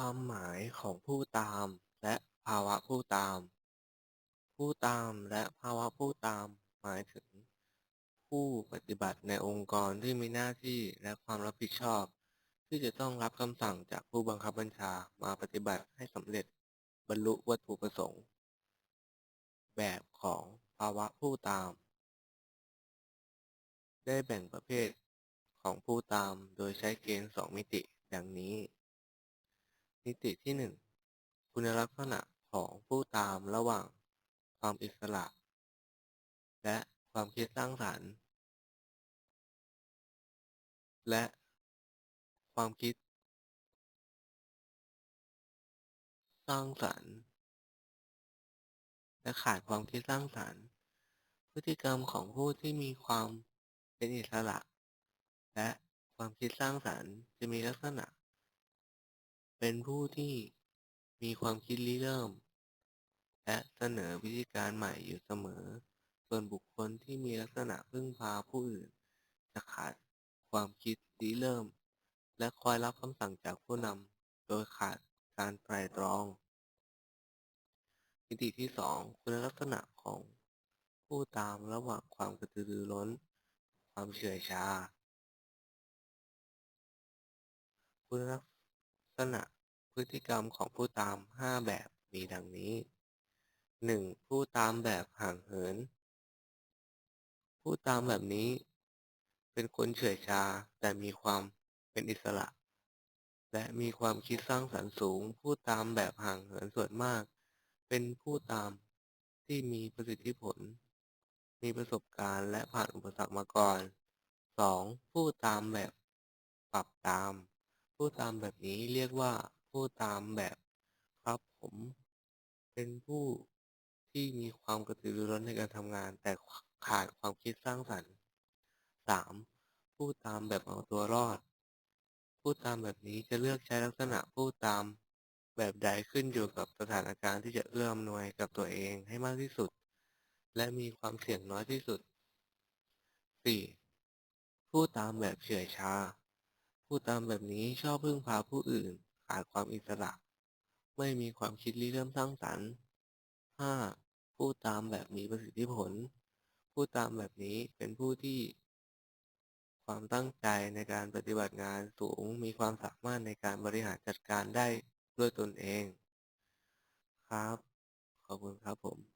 ความหมายของผู้ตามและภาวะผู้ตาม ผู้ตามและภาวะผู้ตามหมายถึง ผู้ปฏิบัติในองค์กรที่มีหน้าที่และความรับผิดชอบ ที่จะต้องรับคำสั่งจากผู้บังคับบัญชามาปฏิบัติให้สำเร็จบรรลุวัตถุประสงค์ แบบของภาวะผู้ตาม ได้แบ่งประเภทของผู้ตามโดยใช้เกณฑ์สองมิติดังนี้ มิติที่ 1 คุณลักษณะของผู้ตามระหว่างความอิสระ และความคิดสร้างสรรค์ และ ความคิด สร้างสรรค์ และขาดความคิดสร้างสรรค์ พฤติกรรมของผู้ที่มีความเป็นอิสระ และความคิดสร้างสรรค์จะมีลักษณะ เป็นผู้ที่มีความคิดริเริ่ม และเสนอวิธีการใหม่อยู่เสมอ ส่วนบุคคลที่มีลักษณะพึ่งพาผู้อื่น จะขาดความคิดริเริ่ม และคอยรับคำสั่งจากผู้นำโดยขาดการไตรตรอง มิติที่ 2 คุณลักษณะของผู้ตามระหว่างความกระตือรือร้น ความเฉื่อยชา คุณลักษณะ พฤติกรรมของผู้ตาม 5 แบบมีดังนี้ 1. ผู้ตามแบบห่างเหิน ผู้ตามแบบนี้ เป็นคนเฉื่อยชาแต่มีความเป็นอิสระ และมีความคิดสร้างสรรค์สูง ผู้ตามแบบห่างเหินส่วนมาก เป็นผู้ตามที่มีประสิทธิผล มีประสบการณ์และผ่านอุปสรรคมาก่อน 2. ผู้ตามแบบปรับตาม ผู้ตามแบบนี้เรียกว่า ผู้ตามแบบครับผมเป็นผู้ที่มีความกระตือรือร้นในการทำงาน แต่ขาดความคิดสร้างสรรค์ 3. ผู้ตามแบบเอาตัวรอด ผู้ตามแบบนี้จะเลือกใช้ลักษณะผู้ตามแบบใดขึ้นอยู่กับสถานการณ์ที่จะเอื้ออำนวยกับตัวเองให้มากที่สุด และมีความเสี่ยงน้อยที่สุด 4. ผู้ตามแบบเฉื่อยชา ผู้ตามแบบนี้ชอบพึ่งพาผู้อื่น ขาดความอิสระ ไม่มีความคิดริเริ่มสร้างสรรค์ 5. ผู้ตามแบบมีประสิทธิผล ผู้ตามแบบนี้เป็นผู้ที่ ความตั้งใจในการปฏิบัติงานสูงมีความสามารถในการบริหารจัดการได้ด้วยตนเอง ครับ ขอบคุณครับผม